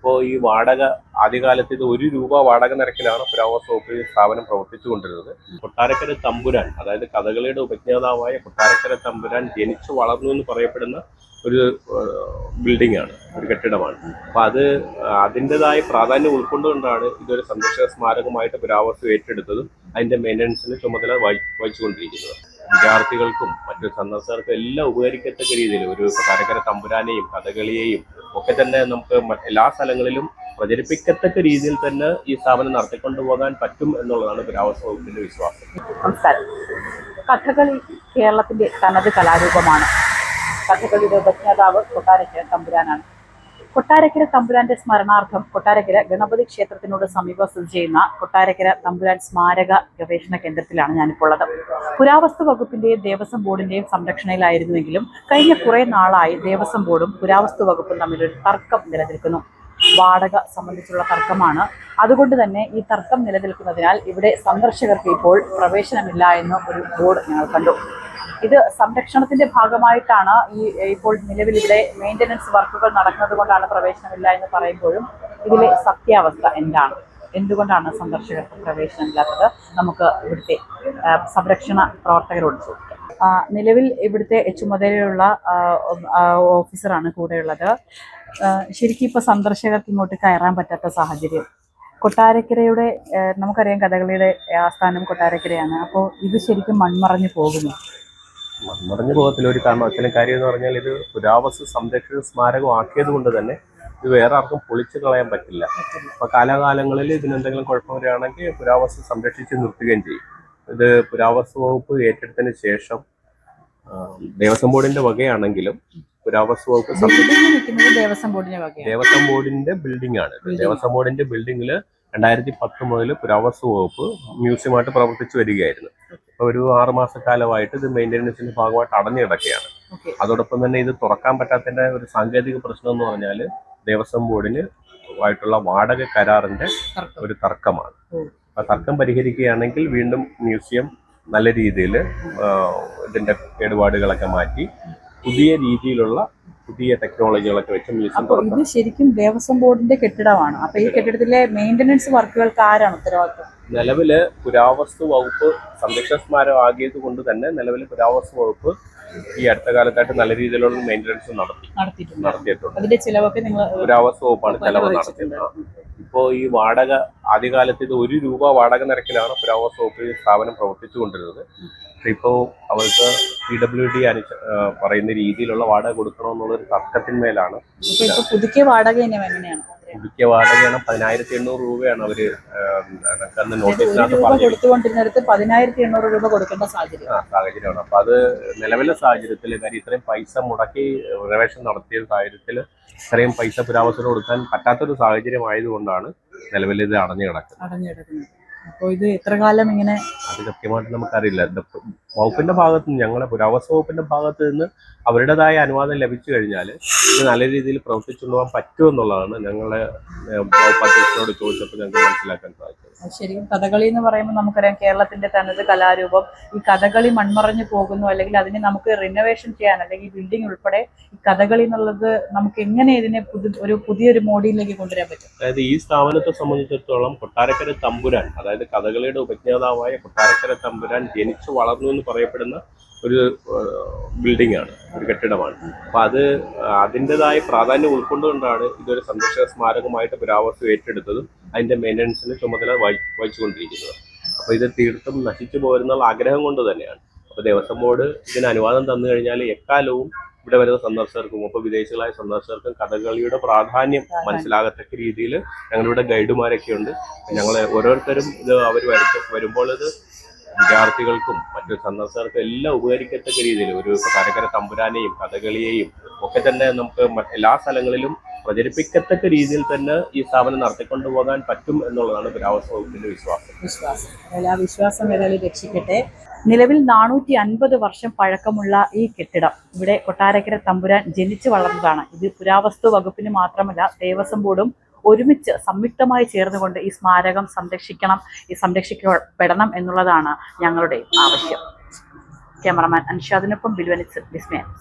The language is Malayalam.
ഇപ്പോൾ ഈ വാടക ആദ്യകാലത്ത് ഇത് ഒരു രൂപ വാടക നിരക്കിലാണ് പുരാവസ്തു വകുപ്പ് സ്ഥാപനം പ്രവർത്തിച്ചുകൊണ്ടിരുന്നത്. കൊട്ടാരക്കര തമ്പുരാൻ അതായത് കഥകളിയുടെ ഉപജ്ഞാതാവായ കൊട്ടാരക്കര തമ്പുരാൻ ജനിച്ചു വളർന്നു എന്ന് പറയപ്പെടുന്ന ഒരു ബിൽഡിംഗ് ആണ് ഒരു കെട്ടിടമാണ്. അപ്പോൾ അത് അതിന്റെതായ പ്രാധാന്യം ഉൾക്കൊണ്ടുകൊണ്ടാണ് ഇതൊരു സന്ദർശക സ്മാരകമായിട്ട് പുരാവസ്തു ഏറ്റെടുത്തതും അതിന്റെ മെയിന്റനൻസിന് ചുമതല വഹി- വഹിച്ചുകൊണ്ടിരിക്കുന്നത്. വിദ്യാർത്ഥികൾക്കും മറ്റു സന്ദർശകർക്കും എല്ലാം ഉപകരിക്കത്തക്ക രീതിയിൽ ഒരു കൊട്ടാരക്കര തമ്പുരാനെയും കഥകളിയെയും ഒക്കെ തന്നെ നമുക്ക് എല്ലാ സ്ഥലങ്ങളിലും പ്രചരിപ്പിക്കത്തക്ക രീതിയിൽ തന്നെ ഈ സ്ഥാപനം നടത്തിക്കൊണ്ടു പോകാൻ പറ്റും എന്നുള്ളതാണ് പുരാവസ്തു വകുപ്പിന്റെ വിശ്വാസം. നമസ്കാരം കഥകളി കേരളത്തിന്റെ തനത് കലാരൂപമാണ്. കഥകളിയുടെ ഉപജ്ഞാതാവ് കൊട്ടാരക്കര തമ്പുരാനാണ്. കൊട്ടാരക്കര തമ്പുരാന്റെ സ്മരണാർത്ഥം കൊട്ടാരക്കര ഗണപതി ക്ഷേത്രത്തിനോട് സമീപം സ്ഥിതി ചെയ്യുന്ന കൊട്ടാരക്കര തമ്പുരാൻ സ്മാരക ഗവേഷണ കേന്ദ്രത്തിലാണ് ഞാനിപ്പോൾ ഉള്ളത് പുരാവസ്തു വകുപ്പിന്റെയും ദേവസ്വം ബോർഡിന്റെയും സംരക്ഷണയിലായിരുന്നുവെങ്കിലും കഴിഞ്ഞ കുറെ നാളായി ദേവസ്വം ബോർഡും പുരാവസ്തു വകുപ്പും തമ്മിലൊരു തർക്കം നിലനിൽക്കുന്നു. വാടക സംബന്ധിച്ചുള്ള തർക്കമാണ്. അതുകൊണ്ട് തന്നെ ഈ തർക്കം നിലനിൽക്കുന്നതിനാൽ ഇവിടെ സന്ദർശകർക്ക് ഇപ്പോൾ പ്രവേശനമില്ല എന്ന് ഒരു ബോർഡ് ഞങ്ങൾ കണ്ടു. ഇത് സംരക്ഷണത്തിന്റെ ഭാഗമായിട്ടാണ് ഈ ഇപ്പോൾ നിലവിൽ ഇവിടെ മെയിന്റനൻസ് വർക്കുകൾ നടക്കുന്നത് കൊണ്ടാണ് പ്രവേശനമില്ല എന്ന് പറയുമ്പോഴും ഇതിലെ സത്യാവസ്ഥ എന്താണ്? എന്തുകൊണ്ടാണ് സന്ദർശകർക്ക് പ്രവേശനമില്ലാത്തത്? നമുക്ക് ഇവിടുത്തെ സംരക്ഷണ പ്രവർത്തകരോട് ചോദിക്കാം. നിലവിൽ ഇവിടുത്തെ ചുമതലയുള്ള ഓഫീസറാണ് കൂടെയുള്ളത്. ശരിക്കും ഇപ്പോൾ സന്ദർശകർക്ക് ഇങ്ങോട്ട് കയറാൻ പറ്റാത്ത സാഹചര്യം. കൊട്ടാരക്കരയുടെ നമുക്കറിയാം കഥകളിയുടെ ആസ്ഥാനം കൊട്ടാരക്കരയാണ്. അപ്പോൾ ഇത് ശരിക്കും മൺമറഞ്ഞു പോകുന്നു. മൺമറഞ്ഞു പോകത്തില്ല ഒരു കാരണവശാലും കാര്യം എന്ന് പറഞ്ഞാൽ ഇത് പുരാവസ്തു സംരക്ഷിത സ്മാരകം ആക്കിയത് കൊണ്ട് തന്നെ ഇത് വേറെ ആർക്കും പൊളിച്ചു കളയാൻ പറ്റില്ല. അപ്പൊ കാലാകാലങ്ങളിൽ ഇതിനെന്തെങ്കിലും കുഴപ്പം വരികയാണെങ്കിൽ പുരാവസ്തു സംരക്ഷിച്ച് നിർത്തുകയും ചെയ്യും. ഇത് പുരാവസ്തു വകുപ്പ് ഏറ്റെടുത്തതിന് ശേഷം ദേവസ്വം ബോർഡിന്റെ വകയാണെങ്കിലും പുരാവസ്തു വകുപ്പ് ദേവസ്വം ബോർഡിന്റെ ദേവസ്വം ബോർഡിന്റെ ബിൽഡിംഗ്. ആണ്. ദേവസ്വം ബോർഡിന്റെ ബിൽഡിംഗിൽ രണ്ടായിരത്തി പത്ത് മുതൽ പുരാവസ്തു വകുപ്പ് മ്യൂസിയമായിട്ട് പ്രവർത്തിച്ചു വരികയായിരുന്നു. ഒരു ആറുമാസക്കാലമായിട്ട് ഇത് മെയിന്റെനൻസിന്റെ ഭാഗമായിട്ട് അടഞ്ഞു കിടക്കുകയാണ്. അതോടൊപ്പം തന്നെ ഇത് തുറക്കാൻ പറ്റാത്തതിന്റെ ഒരു സാങ്കേതിക പ്രശ്നം എന്ന് പറഞ്ഞാൽ ദേവസ്വം ബോർഡിന് ആയിട്ടുള്ള വാടക കരാറിന്റെ ഒരു തർക്കമാണ്. ആ തർക്കം പരിഹരിക്കുകയാണെങ്കിൽ വീണ്ടും മ്യൂസിയം നല്ല രീതിയിൽ ഇതിന്റെ കേടുപാടുകളൊക്കെ മാറ്റി പുതിയ രീതിയിലുള്ള പുതിയ ടെക്നോളജികളൊക്കെ വെച്ച് മ്യൂസിയം ഇത് ശരിക്കും ദേവസ്വം ബോർഡിന്റെ കെട്ടിടമാണ്. അപ്പൊ ഈ കെട്ടിടത്തിലെ മെയിന്റനൻസ് വർക്കുകൾക്ക് ആരാണ് ഉത്തരവാദിത്വം? നിലവിൽ പുരാവസ്തു വകുപ്പ് സംരക്ഷണ സ്മാരകം ആകിയത് കൊണ്ട് തന്നെ നിലവിൽ പുരാവസ്തു വകുപ്പ് ഈ അടുത്ത കാലത്തായിട്ട് നല്ല രീതിയിലുള്ള മെയിന്റനൻസ് നടത്തി നടത്തിയിട്ടുണ്ട്. അതിന്റെ ചിലവൊക്കെ നിങ്ങൾ പുരാവസ്തു വകുപ്പാണ് ചെലവ്. നടത്തിയത് ഇപ്പോൾ ഈ വാടക ആദ്യകാലത്ത് ഇത് ഒരു രൂപ വാടക നിരക്കിലാണ് പുരാവസ്തു വകുപ്പ് സ്ഥാപനം പ്രവർത്തിച്ചു പ്രവർത്തിച്ചുകൊണ്ടിരുന്നത്. പക്ഷെ ഇപ്പോൾ അവർക്ക് പി ഡബ്ല്യു ഡി പറയുന്ന രീതിയിലുള്ള വാടക കൊടുക്കണമെന്നുള്ളൊരു തർക്കത്തിന്മേലാണ്. പുതുക്കിയ വാടക എങ്ങനെയാണ്? പുതുക്കിയ വാടകയാണ് പതിനായിരത്തി എണ്ണൂറ് രൂപയാണ് അവർ രൂപ പറഞ്ഞിരിക്കുന്നത്. കൊടുത്തുകൊണ്ടിരുന്നിടത്ത് പതിനായിരത്തി എണ്ണൂറ് രൂപ കൊടുക്കേണ്ട സാഹചര്യം. ആ, സാഹചര്യമാണ്. അപ്പൊ അത് നിലവിലെ സാഹചര്യത്തിൽ കാര്യം ഇത്രയും പൈസ മുടക്കി റിനോവേഷൻ നടത്തിയ സാഹചര്യത്തിൽ ഇത്രയും പൈസ പുരാവസ്ഥ കൊടുക്കാൻ പറ്റാത്തൊരു സാഹചര്യം ആയതുകൊണ്ടാണ് നിലവിൽ ഇത് അടഞ്ഞു കിടക്കുന്നത്. അടഞ്ഞെടുക്കുന്നത് അപ്പൊ ഇത് എത്ര കാലം ഇങ്ങനെ അത് കൃത്യമായിട്ട് നമുക്കറിയില്ല. വകുപ്പിന്റെ ഭാഗത്ത് നിന്ന് ഞങ്ങളെ പുരാവസ്തു വകുപ്പിന്റെ ഭാഗത്ത് നിന്ന് അവരുടേതായ അനുവാദം ലഭിച്ചു കഴിഞ്ഞാൽ ഇത് നല്ല രീതിയിൽ പ്രവർത്തിച്ചു കൊണ്ടുപോകാൻ പറ്റുമെന്നുള്ളതാണ് ഞങ്ങളെ വകുപ്പ് അധ്യക്ഷനോട് ചോദിച്ചപ്പോൾ ഞങ്ങൾക്ക് മനസ്സിലാക്കാൻ സാധിച്ചത്. ശരിക്കും കഥകളി എന്ന് പറയുമ്പോൾ നമുക്കറിയാം കേരളത്തിന്റെ തനത് കലാരൂപം. ഈ കഥകളി മൺമറഞ്ഞു പോകുന്നു അല്ലെങ്കിൽ അതിനെ നമുക്ക് റിനോവേഷൻ ചെയ്യാൻ അല്ലെങ്കിൽ ബിൽഡിംഗ് ഉൾപ്പെടെ ഈ കഥകളി എന്നുള്ളത് നമുക്ക് എങ്ങനെ ഇതിനെ പുതു ഒരു പുതിയൊരു മോഡിയിലേക്ക് കൊണ്ടുവരാൻ പറ്റും? അതായത് ഈ സ്ഥാപനത്തെ സംബന്ധിച്ചിടത്തോളം കൊട്ടാരക്കര തമ്പുരാൻ അതായത് കഥകളിയുടെ ഉപജ്ഞാതാവായ കൊട്ടാരക്കര തമ്പുരാൻ ജനിച്ചു വളർന്നു എന്ന് പറയപ്പെടുന്ന ഒരു ബിൽഡിംഗ് ആണ് ഒരു കെട്ടിടമാണ്. അപ്പൊ അത് അതിന്റെതായ പ്രാധാന്യം ഉൾക്കൊണ്ടുകൊണ്ടാണ് ഇതൊരു സന്ദർശ സ്മാരകമായിട്ട് പുരാവസ്തു ഏറ്റെടുത്തതും അതിന്റെ മെയിന്റനൻസിന് ചുമതല വഹി- വഹിച്ചുകൊണ്ടിരിക്കുന്നത്. അപ്പൊ ഇത് തീർത്തും നശിച്ചു പോരുന്നുള്ള ആഗ്രഹം കൊണ്ട് തന്നെയാണ്. അപ്പോൾ ദേവസ്വം ബോർഡ് ഇതിന് അനുവാദം തന്നു കഴിഞ്ഞാൽ എക്കാലവും ഇവിടെ വരുന്ന സന്ദർശകർക്കും ഒപ്പം വിദേശികളായ സന്ദർശകർക്കും കഥകളിയുടെ പ്രാധാന്യം മനസ്സിലാകത്തക്ക രീതിയിൽ ഞങ്ങളിവിടെ ഗൈഡുമാരൊക്കെ ഉണ്ട് ഞങ്ങൾ ഓരോരുത്തരും ഇത് അവർ വരുമ്പോൾ ഇത് വിദ്യാർത്ഥികൾക്കും മറ്റു സന്ദർശകർക്കും എല്ലാം ഉപകരിക്കത്തക്ക രീതിയിൽ ഒരു കരകര തമ്പുരാനെയും കഥകളിയെയും ഒക്കെ തന്നെ നമുക്ക് എല്ലാ സ്ഥലങ്ങളിലും പ്രചരിപ്പിക്കത്തക്ക രീതിയിൽ തന്നെ ഈ സ്ഥാപനം നടത്തിക്കൊണ്ടു പോകാൻ പറ്റും എന്നുള്ളതാണ് പുരാവസ്തു വകുപ്പിന്റെ വിശ്വാസം. ആ വിശ്വാസം ഏതായാലും രക്ഷിക്കട്ടെ. നിലവിൽ നാനൂറ്റി അൻപത് വർഷം പഴക്കമുള്ള ഈ കെട്ടിടം ഇവിടെ കൊട്ടാരക്കര തമ്പുരാൻ ജനിച്ചു വളർന്നതാണ്. ഇത് പുരാവസ്തു വകുപ്പിന് മാത്രമല്ല ദേവസ്വം ബോർഡും ഒരുമിച്ച് സംയുക്തമായി ചേർന്നുകൊണ്ട് ഈ സ്മാരകം സംരക്ഷിക്കണം ഈ സംരക്ഷിക്കപ്പെടണം എന്നുള്ളതാണ് ഞങ്ങളുടെ ആവശ്യം. ക്യാമറമാൻ അൻഷാദിനൊപ്പം ബിൽവനിച്ച് വിസ്മയം